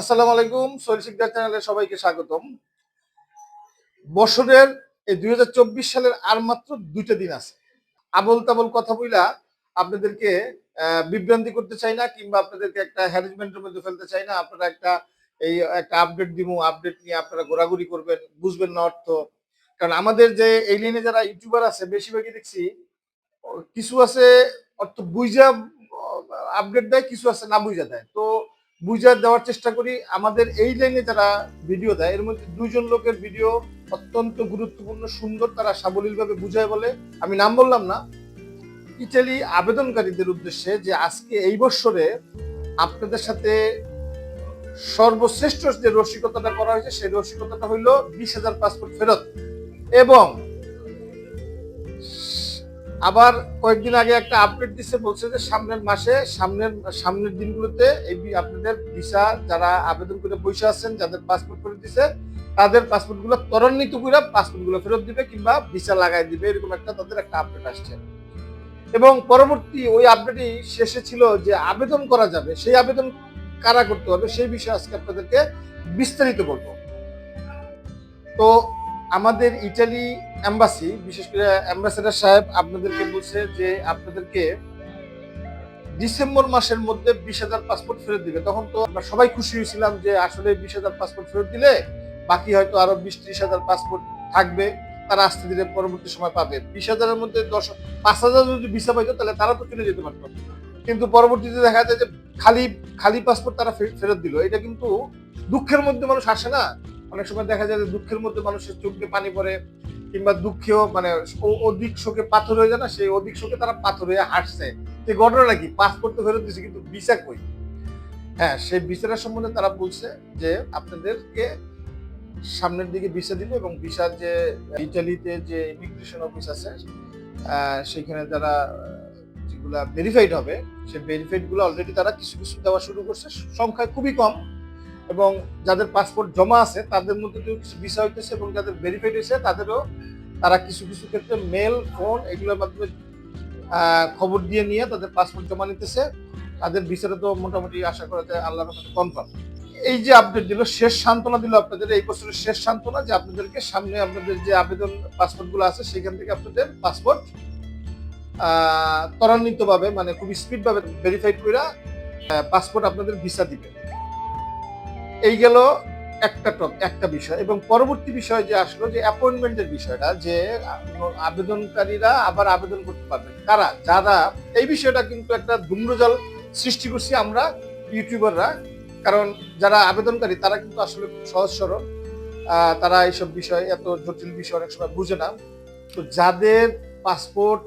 আসসালামু আলাইকুম, সোহেল শিকদার চ্যানেলে সবাইকে স্বাগতম। বছরের এই দুই হাজার চব্বিশ সালের আর মাত্র দুইটা দিন আছে। আবল তাবল কথা বইলা আপনাদেরকে বিভ্রান্তি করতে চাই না, কিংবা আপনাদেরকে একটা হ্যারেসমেন্টের মধ্যে ফেলতে চাই না। আপনারা একটা, এই, একটা আপডেট দিব আপডেট নিয়ে আপনারা ঘোরাঘুরি করবেন, বুঝবেন না অর্থ। কারণ আমাদের যে এই লাইনে যারা ইউটিউবার আছে, বেশিরভাগই দেখছি, কিছু আছে অর্থ বুঝা আপডেট দেয়, কিছু আছে না বুঝা দেয়। তো বুঝা দেওয়ার চেষ্টা করি। আমাদের এই লাইনে যারা ভিডিও দেয়, এর মধ্যে দুজন লোকের ভিডিও অত্যন্ত গুরুত্বপূর্ণ, সুন্দর, তারা সাবলীলভাবে বুঝায় বলে। আমি নাম বললাম না। ইটালি আবেদনকারীদের উদ্দেশ্যে যে আজকে এই বছরে আপনাদের সাথে সর্বশ্রেষ্ঠ যে রসিকতাটা করা হয়েছে, সেই রসিকতাটা হইল বিশ হাজার পাসপোর্ট ফেরত। এবং আবার কয়েকদিন আগে একটা আপডেট দিচ্ছে বলছে যে সামনের মাসে, সামনের সামনের দিনগুলোতে এই আপনাদের ভিসা যারা আবেদন করে বসে আছেন, যাদের পাসপোর্ট ফেরত দিছে, তাদের পাসপোর্টগুলো ত্বরান্বিত করে পাসপোর্টগুলো ফেরত দিবে কিংবা ভিসা লাগাই দিবে, এরকম একটা তাদের একটা আপডেট আসছে। এবং পরবর্তী ওই আপডেটই শেষে ছিল যে আবেদন করা যাবে, সেই আবেদন কারা করতে হবে, সেই বিষয়ে আজকে আপনাদেরকে বিস্তারিত বলব। তো আমাদের ইটালি এম্বাসি, বিশেষ করে অ্যাম্বাসেডার সাহেব আপনাদেরকে বলছে যে আপনাদেরকে ডিসেম্বর মাসের মধ্যে বিশ হাজার পাসপোর্ট ফেরত দিবে। তখন তো আমরা সবাই খুশি হয়েছিলাম যে আসলে বিশ হাজার পাসপোর্ট ফেরত দিলে বাকি হয়তো আরও বিশ ত্রিশ হাজার পাসপোর্ট থাকবে, তারা আসতে দিলে পরবর্তী সময় পাবে। বিশ হাজারের মধ্যে দশ, পাঁচ হাজার যদি ভিসা পাইতো, তাহলে তারা তো চলে যেতে পারতো। কিন্তু পরবর্তীতে দেখা যায় যে খালি খালি পাসপোর্ট তারা ফেরত দিল। এটা কিন্তু দুঃখের মধ্যে মানুষ আসে না। অনেক সময় দেখা যায় যে দুঃখের মধ্যে মানুষের চোখে পানি পড়ে কিংবা দুঃখেও মানে অধিক শোকে পাথর হয়ে যায় না সেই অধিক শোকে তারা পাথর হয়ে হাসছে এই ঘটনা কি? পাসপোর্ট তো ফেরত দিচ্ছে কিন্তু ভিসা কই? হ্যাঁ সেই ভিসাটার সম্বন্ধে তারা বলছে যে আপনাদেরকে সামনের দিকে ভিসা দিবে এবং ভিসার যে ইটালিতে যে ইমিগ্রেশন অফিস আছে সেখানে আহ, যেগুলা ভেরিফাইড হবে সেই ভেরিফাইডগুলো অলরেডি তারা কিছু কিছু দেওয়া শুরু করছে। সংখ্যা খুবই কম এবং যাদের পাসপোর্ট জমা আছে, তাদের মধ্যে তো কিছু ভিসা হইতেছে এবং যাদের ভেরিফাইড হয়েছে তাদেরও তারা কিছু কিছু ক্ষেত্রে মেল ফোন এগুলোর মাধ্যমে খবর দিয়ে নিয়ে তাদের পাসপোর্ট জমা নিতেছে। তাদের ভিসাটা তো মোটামুটি আশা করা যায় আল্লাহর মধ্যে কনফার্ম এই যে আপডেট দিল, শেষ সান্ত্বনা দিল আপনাদের, এই বছরের শেষ সান্ত্বনা যে আপনাদেরকে সামনে আপনাদের যে আবেদন পাসপোর্টগুলো আছে, সেখান থেকে আপনাদের পাসপোর্ট ত্বরান্বিতভাবে মানে খুব স্পিডভাবে ভেরিফাইড করে পাসপোর্ট আপনাদের ভিসা দিবে। এই গেল একটা টপ, একটা বিষয় এবং পরবর্তী বিষয় যে আসলো যে অ্যাপয়েন্টমেন্টের বিষয়টা যে আবেদনকারীরা আবার আবেদন করতে পারবেন কারা? যারা? এই বিষয়টা কিন্তু একটা ধূম্রজাল সৃষ্টি করছি আমরা ইউটিউবাররা। কারণ যারা আবেদনকারী, তারা কিন্তু আসলে সহজ সরল। তারা এইসব বিষয়, এত জটিল বিষয় অনেক সময় বুঝে না। তো যাদের পাসপোর্ট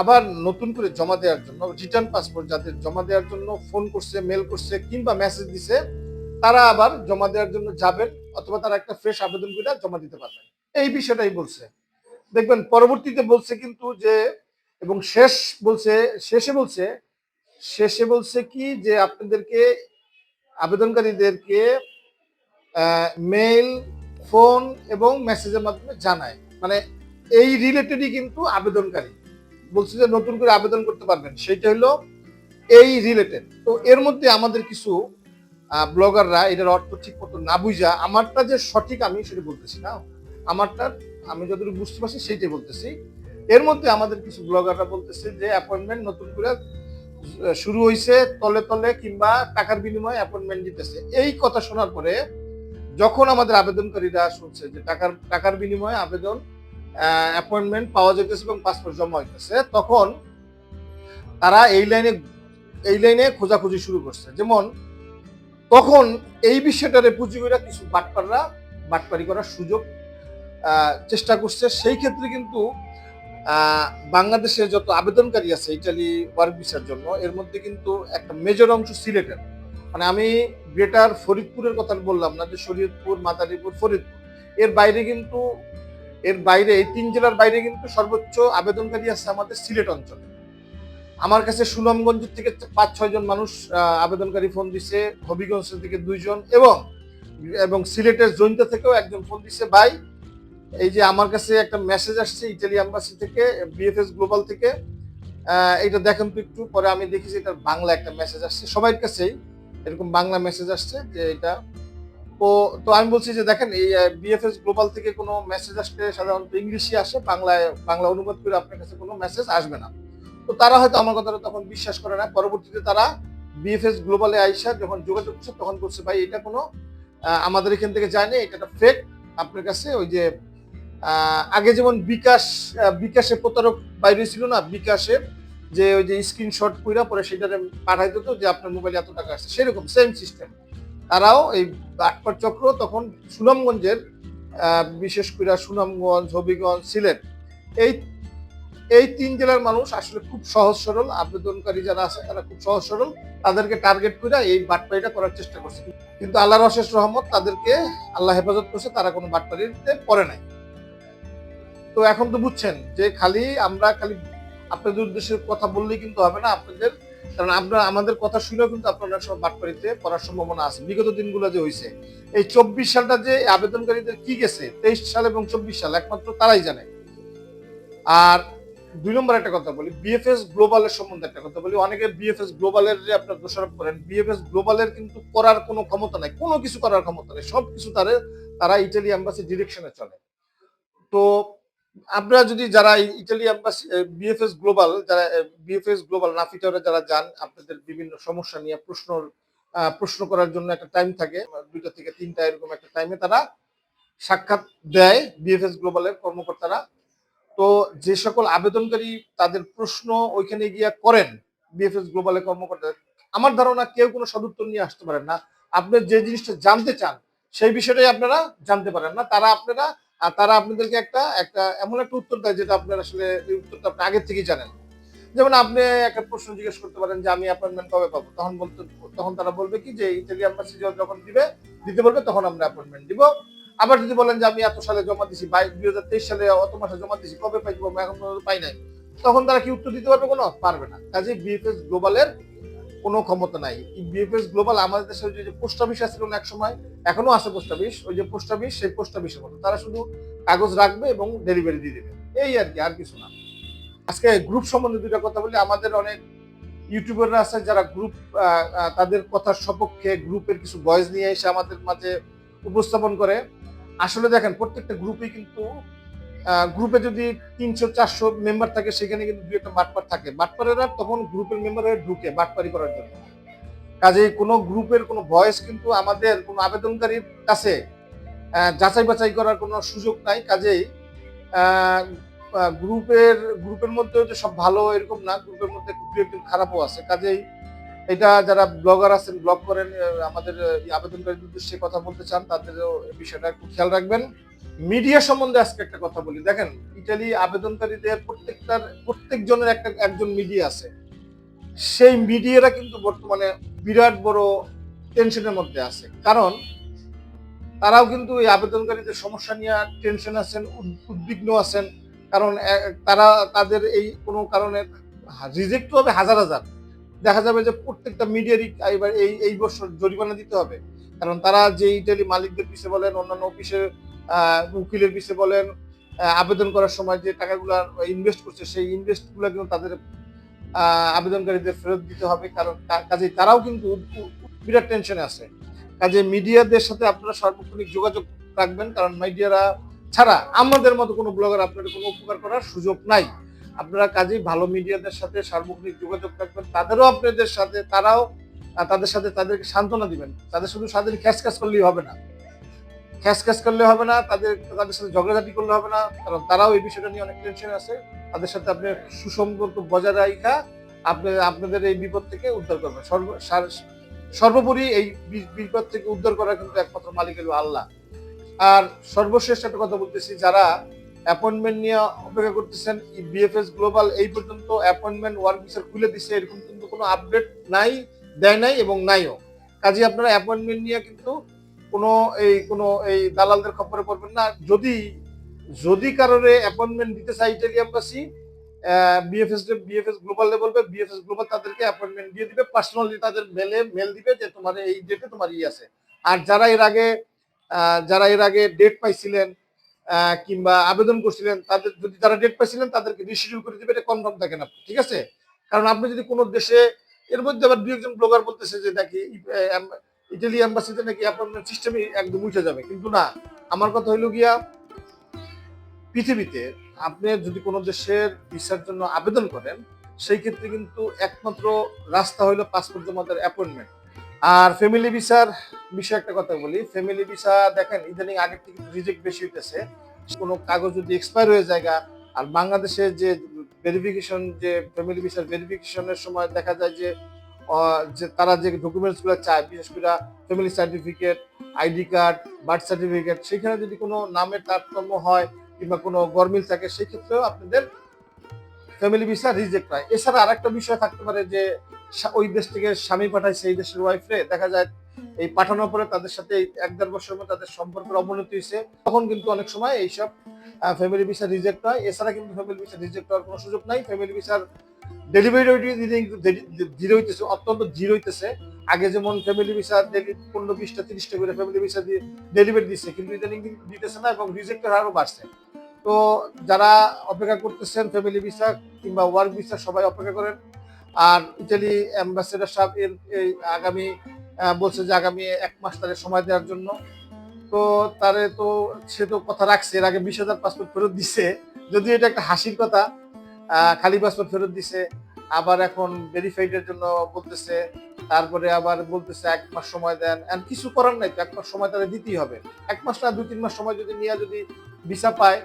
আবার নতুন করে জমা দেওয়ার জন্য, রিটার্ন পাসপোর্ট যাদের জমা দেওয়ার জন্য ফোন করছে মেল করছে কিংবা মেসেজ দিছে তারা আবার জমা দেওয়ার জন্য যাবেন অথবা তারা একটা ফ্রেশ আবেদন করে জমা দিতে পারবেন। এই বিষয়টাই বলছে। দেখবেন, পরবর্তীতে বলছে কিন্তু যে, এবং শেষ বলছে, শেষে বলছে শেষে বলছে কি যে আপনাদেরকে, আবেদনকারীদেরকে মেইল ফোন এবং মেসেজের মাধ্যমে জানায়। মানে এই রিলেটেডই কিন্তু আবেদনকারী। বলছে যে নতুন করে আবেদন করতে পারবেন। সেটা হলো এই রিলেটেড তো এর মধ্যে আমাদের কিছু ব্লগাররা এটার অর্থ ঠিক মতো না বুঝা, আমারটা যে সঠিক আমি সেটা বলতেছি না। আমারটা আমি যতটুকু বুঝতে পারছি সেইটাই বলতেছি। এর মধ্যে আমাদের কিছু ব্লগাররা বলতেছে যে অ্যাপয়েন্টমেন্ট নতুন করে শুরু হয়েছে তলে তলে কিংবা টাকার বিনিময়ে অ্যাপয়েন্টমেন্ট দিতেছে এই কথা শোনার পরে যখন আমাদের আবেদনকারীরা শুনছে যে টাকার টাকার বিনিময়ে আবেদন অ্যাপয়েন্টমেন্ট পাওয়া যেতেছে এবং পাসপোর্ট জমা হইতেছে, তখন তারা এই লাইনে এই লাইনে খোঁজাখুঁজি শুরু করছে। যেমন তখন এই বিষয়টারে পুঁজি করে কিছু বাটপাররা বাটপারি করার সুযোগ চেষ্টা করছে। সেই ক্ষেত্রে কিন্তু বাংলাদেশে যত আবেদনকারী আছে, ইটালি ওয়ার্ক ভিসার জন্য, এর মধ্যে কিন্তু একটা মেজর অংশ সিলেটের। মানে আমি গ্রেটার ফরিদপুরের কথা বললাম না যে শরীয়তপুর, মাদারীপুর, ফরিদপুর। এর বাইরে কিন্তু, এর বাইরে এই তিন জেলার বাইরে কিন্তু সর্বোচ্চ আবেদনকারী আছে আমাদের সিলেট অঞ্চলে। আমার কাছে সুনামগঞ্জ থেকে পাঁচ, ছয় জন মানুষ আবেদনকারী ফোন দিছে হবিগঞ্জ থেকে দুইজন এবং এবং সিলেটের জৈন্তা থেকেও একজন ফোন দিছে, ভাই, এই যে আমার কাছে একটা মেসেজ আসছে ইটালি এম্বাসি থেকে বিএফএস গ্লোবাল থেকে এটা দেখেন তো একটু, পরে আমি দেখেছি এটা বাংলা একটা মেসেজ আসছে। সবার কাছেই এরকম বাংলা মেসেজ আসছে যে এটা। তো তো আমি বলছি যে দেখেন, এই বিএফএস গ্লোবাল থেকে কোনো মেসেজ আসলে সাধারণত ইংলিশে আসে, বাংলায়, বাংলা অনুবাদ করে আপনার কাছে কোনো মেসেজ আসবে না। তো তারা হয়তো আমার কথাটা তখন বিশ্বাস করে না। পরবর্তীতে তারা বিএফএস গ্লোবালে আইসা যখন যোগাযোগ করছে, তখন বলছে, ভাই, এটা কোনো আমাদের এখান থেকে যায়নি এটা একটা ফেক আপনার কাছে ওই যে আগে যেমন বিকাশ বিকাশে প্রতারক বাইরে ছিল না বিকাশের যে ওই যে স্ক্রিনশট কইরা পরে সেটারে পাঠাই দিত যে আপনার মোবাইলে এত টাকা আসছে। সেরকম সেম সিস্টেম তারাও এই আটপাট চক্র তখন সুনামগঞ্জের বিশেষ করে সুনামগঞ্জ, হবিগঞ্জ, সিলেট, এই এই তিন জেলার মানুষ আসলে খুব সহজ সরল, আবেদনকারী যারা আছে তারা খুব সহজ সরল, তাদেরকে টার্গেট করে এই বাটপাড়িটা করার চেষ্টা করছে। কিন্তু আল্লাহর অশেষ রহমত তাদেরকে আল্লাহ হেফাজত করছে, তারা কোনো বাটপাড়িতে পড়ে নাই। তো এখন তো বুঝছেন যে খালি আমরা খালি আপনাদের উদ্দেশ্যে কথা বললেই কিন্তু হবে না, আপনাদের কারণ আমরা আমাদের কথা শুনেও কিন্তু আপনারা সব বাটপাড়িতে পড়ার সম্ভাবনা আছে। বিগত দিনগুলো যে হয়েছে এই চব্বিশ সালটা যে আবেদনকারীদের কি গেছে, তেইশ সাল এবং চব্বিশ সাল, একমাত্র তারাই জানে। আর দুই নম্বর একটা কথা বলি বিএফএস গ্লোবালের সম্বন্ধে একটা কথা বলি। অনেকে বিএফএস গ্লোবালের যে আপনার দোষারোপ করেন বিএফএস গ্লোবালের কিন্তু করার কোনো ক্ষমতা নাই, কোনো কিছু করার ক্ষমতা নেই, সব কিছু তারা তারা ইটালি অ্যাম্বাসি ডিরেকশনে চলে। তো আপনারা যদি যারা ইটালি অ্যাম্বাসি বিএফএস গ্লোবাল যারা বিএফএস গ্লোবাল নাফিটারে যারা যান, আপনাদের বিভিন্ন সমস্যা নিয়ে প্রশ্ন প্রশ্ন করার জন্য একটা টাইম থাকে, দুইটা থেকে তিনটা এরকম একটা টাইমে তারা সাক্ষাৎ দেয় বিএফএস গ্লোবালের কর্মকর্তারা। তো যে সকল আবেদনকারী তাদের প্রশ্ন ওইখানে গিয়া করেন বিএফএস গ্লোবালের কর্মকর্তা আমার ধারণা কেউ কোনো সদুত্তর নিয়ে আসতে পারেন না। আপনি যে জিনিসটা জানতে চান, সেই বিষয়টাই আপনারা জানতে পারেন না। তারা আপনারা, আর তারা আপনাদেরকে একটা একটা এমন একটা উত্তর দেয় যেটা আপনারা আসলে উত্তরটা আপনি আগের থেকেই জানেন। যেমন আপনি একটা প্রশ্ন জিজ্ঞেস করতে পারেন যে, আমি অ্যাপয়েন্টমেন্ট কবে পাবো? তখন বলতে, তখন তারা বলবে কি যে ইটালি অ্যাম্বাসি যখন দিবে, দিতে বলবে, তখন আমরা অ্যাপয়েন্টমেন্ট দিব। আবার যদি বলেন যে আমি এত সালে জমা দিছি দুই হাজার তেইশ সালে অত মাসে জমা দিছি, কবে আমি এখন পাই নাই। তখন তারা কি উত্তর দিতে পারবে কোনো? পারবে না। কাজে বিএফএস গ্লোবালের কোনো ক্ষমতা নাই। বিএফএস গ্লোবাল আমাদের দেশে যে পোস্ট অফিস আছিল না এক সময়, এখনও আছে পোস্ট অফিস ওই যে পোস্ট অফিস সেই পোস্ট অফিসের মতো। তারা শুধু কাগজ রাখবে এবং ডেলিভারি দিয়ে দেবে। এই আর কি, আর কিছু না। আজকে গ্রুপ সম্বন্ধে দুটা কথা বলি। আমাদের অনেক ইউটিউবাররা আছে যারা গ্রুপ তাদের কথার সপক্ষে গ্রুপের কিছু ভয়েস নিয়ে এসে আমাদের মাঝে উপস্থাপন করে। আসলে দেখেন, প্রত্যেকটা গ্রুপে কিন্তু গ্রুপে যদি তিনশো, চারশো মেম্বার থাকে, সেখানে কিন্তু দুই একটা বাটপার থাকে। বাটপারেরা তখন গ্রুপের মেম্বার ঢুকে বাটপারি করার জন্য। কাজেই কোনো গ্রুপের কোনো ভয়েস কিন্তু আমাদের কোনো আবেদনকারীর কাছে যাচাই বাছাই করার কোনো সুযোগ নাই। কাজেই গ্রুপের গ্রুপের মধ্যে যে সব ভালো এরকম না গ্রুপের মধ্যে দু একজন খারাপও আছে। কাজেই এটা যারা ব্লগার আছেন, ব্লগ করেন আমাদের আবেদনকারীর উদ্দেশ্যে কথা বলতে চান, তাদেরও বিষয়টা একটু খেয়াল রাখবেন। মিডিয়া সম্বন্ধে আজকে একটা কথা বলি। দেখেন, ইটালি আবেদনকারীদের প্রত্যেকটার, প্রত্যেকজনের একটা, একজন মিডিয়া আছে। সেই মিডিয়ারা কিন্তু বর্তমানে বিরাট বড় টেনশনের মধ্যে আছে। কারণ, তারাও কিন্তু এই আবেদনকারীদের সমস্যা নিয়ে টেনশন আছেন, উদ- উদ্বিগ্ন আছেন। কারণ তারা, তাদের এই কোনো কারণে রিজেক্ট হবে হাজার হাজার। দেখা যাবে যে প্রত্যেকটা মিডিয়ারই এবার এই এই বছর জরিমানা দিতে হবে। কারণ তারা যে ইটালি মালিকদের পিছিয়ে বলেন, অন্যান্য অফিসের উকিলের পিছিয়ে বলেন আবেদন করার সময় যে টাকাগুলো ইনভেস্ট করছে, সেই ইনভেস্টগুলো কিন্তু তাদের আবেদনকারীদের ফেরত দিতে হবে। কারণ কাজেই তারাও কিন্তু বিরাট টেনশনে আছে। কাজে মিডিয়াদের সাথে আপনারা সার্বক্ষণিক যোগাযোগ রাখবেন, কারণ মিডিয়ারা ছাড়া আমাদের মতো কোনো ব্লগার আপনাদের কোনো উপকার করার সুযোগ নাই। আপনারা কাজেই ভালো মিডিয়াদের সাথে সার্বক্ষণিক যোগাযোগ রাখবেন, তাদেরও আপনাদের সাথে, তারাও তাদের সাথে তাদেরকে সান্ত্বনা দিবেন। তাদের শুধু সাদের খ্যাস খ্যাস করলেই হবে না। খ্যাস খ্যাস করলে হবে না, তাদের তাদের সাথে ঝগড়াঝাটি করলে হবে না, কারণ তারাও এই বিষয়টা নিয়ে অনেক টেনশন আছে। তাদের সাথে আপনি সুসম্পর্ক বজায় রাখা আপনি, আপনাদের এই বিপদ থেকে উদ্ধার করবেন। সর্ব, সার- সর্বোপরি এই বিপদ থেকে উদ্ধার করা কিন্তু একমাত্র মালিক আল্লাহ। আর সর্বশেষ একটা কথা বলতেছি, যারা অ্যাপয়েন্টমেন্ট নিয়ে অপেক্ষা করতেছেন বিএফএস গ্লোবাল এই পর্যন্ত অ্যাপয়েন্টমেন্ট ওয়ার্ক ভিসা খুলে দিছে, এরকম কিন্তু কোনো আপডেট নাই, দেয় নাই এবং নাইও। কাজে আপনারা অ্যাপয়েন্টমেন্ট নিয়ে কিন্তু কোনো এই কোনো এই দালালদের খবরে পড়বেন না। যদি যদি কারোরে অ্যাপয়েন্টমেন্ট দিতে চাই ইটালি এম্বাসি বিএফএস বিএফএস গ্লোবালে বলবে বিএফএস গ্লোবাল তাদেরকে অ্যাপয়েন্টমেন্ট দিয়ে দিবে। পার্সোনালি তাদের মেলে মেল দিবে যে তোমার এই ডেটে তোমার ই আছে। আর যারা এর আগে যারা এর আগে ডেট পাইছিলেন কিংবা আবেদন করছিলেন, তাদের যদি তারা ডেট পাইছিলেন, তাদেরকে রিশিডিউল করে দিবে, এটা কনফার্ম থাকে না ঠিক আছে? কারণ আপনি যদি কোনো দেশে, এর মধ্যে আবার দুই একজন ব্লগার বলতেছে যে নাকি ইটালি অ্যাম্বাসিতে নাকি অ্যাপয়েন্টমেন্ট সিস্টেমই একদম উঠে যাবে। কিন্তু না, আমার কথা হইল গিয়া, পৃথিবীতে আপনি যদি কোনো দেশের ভিসার জন্য আবেদন করেন, সেই ক্ষেত্রে কিন্তু একমাত্র রাস্তা হইল পাসপোর্ট জমা দেওয়ার অ্যাপয়েন্টমেন্ট আর ফ্যামিলি ভিসার বিষয়ে একটা কথা বলি। ফ্যামিলি ভিসা দেখেন, ইদানিং আগের থেকে রিজেক্ট বেশি হইতেছে। কোনো কাগজ যদি এক্সপায়ার হয়ে যায় আর বাংলাদেশে যে ভেরিফিকেশন যে ফ্যামিলি ভিসার ভেরিফিকেশনের সময় দেখা যায় যে যে তারা যে ডকুমেন্টসগুলো চায়, বিশেষ করে family certificate ID card birth certificate সেখানে যদি কোনো নামের তারতম্য হয় কিংবা কোনো গরমিল থাকে সেই ক্ষেত্রেও আপনাদের ফ্যামিলি ভিসা রিজেক্ট হয়। এছাড়া আরেকটা বিষয় থাকতে পারে যে ওই দেশ থেকে স্বামী পাঠায় সেই দেশের ওয়াইফে দেখা যায় এই পাঠানোর পরে তাদের সাথে এক দেড় বছর তাদের সম্পর্কের অবনতি হয়েছে। তখন কিন্তু অনেক সময় এইসব ফ্যামিলি ভিসা রিজেক্ট হয়। এছাড়া কিন্তু ফ্যামিলি ভিসা রিজেক্ট হওয়ার কোনো সুযোগ নাই। ফ্যামিলি ভিসার ডেলিভারি ধীরে হইতেছে, অত্যন্ত ধীর হইতেছে। আগে যেমন ফ্যামিলি ভিসা পনেরো বিশটা, তিরিশটা করে ফ্যামিলি ভিসা দিয়ে ডেলিভারি দিচ্ছে কিন্তু ইদানিং দিতেছে না এবং রিজেক্টের হারও বাড়ছে। তো যারা অপেক্ষা করতেছেন ফ্যামিলি ভিসা কিংবা ওয়ার্ক ভিসা সবাই অপেক্ষা করেন। আর ইটালি অ্যাম্বাসেডার সাহেব এর আগামী বলছে যে আগামী এক মাস তাদের সময় দেওয়ার জন্য। তো তারে তো সে তো কথা রাখছে, এর আগে বিশ হাজার পাসপোর্ট ফেরত দিছে। যদিও এটা একটা হাসির কথা খালি পাসপোর্ট ফেরত দিছে, আবার এখন ভেরিফাইডের জন্য বলতেছে, তারপরে আবার বলতেছে এক মাস সময় দেন। আর কিছু করার নাই তো, এক মাস সময় তাহলে দিতেই হবে। এক মাস না, দুই, তিন মাস সময় যদি নিয়ে যদি ভিসা পায়,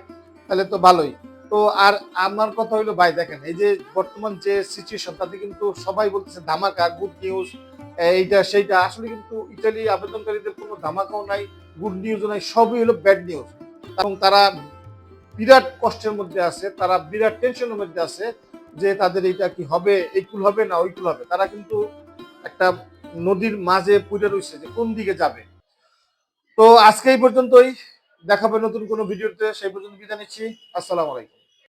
তাহলে তো ভালোই। তো আর আমার কথা হইল, ভাই দেখেন, এই যে বর্তমান যে সিচুয়েশন তাতে কিন্তু সবাই বলতেছে ধামাকা গুড নিউজ এইটা, সেইটা। আসলে কিন্তু ইতালি আবেদনকারীদের কোনো ধামাকাও নাই গুড নিউজও নাই, সবই হলো ব্যাড নিউজ এবং তারা বিরাট কষ্টের মধ্যে আছে, তারা বিরাট টেনশনের মধ্যে আছে যে তাদের এইটা কি হবে, এইকুল হবে না ওইকুল হবে। তারা কিন্তু একটা নদীর মাঝে পুড়ে রয়েছে যে কোন দিকে যাবে। তো আজকে এই পর্যন্তই, দেখাবে নতুন কোনো ভিডিওতে, সেই পর্যন্ত বিদায় নিচ্ছি। আসসালামু আলাইকুম।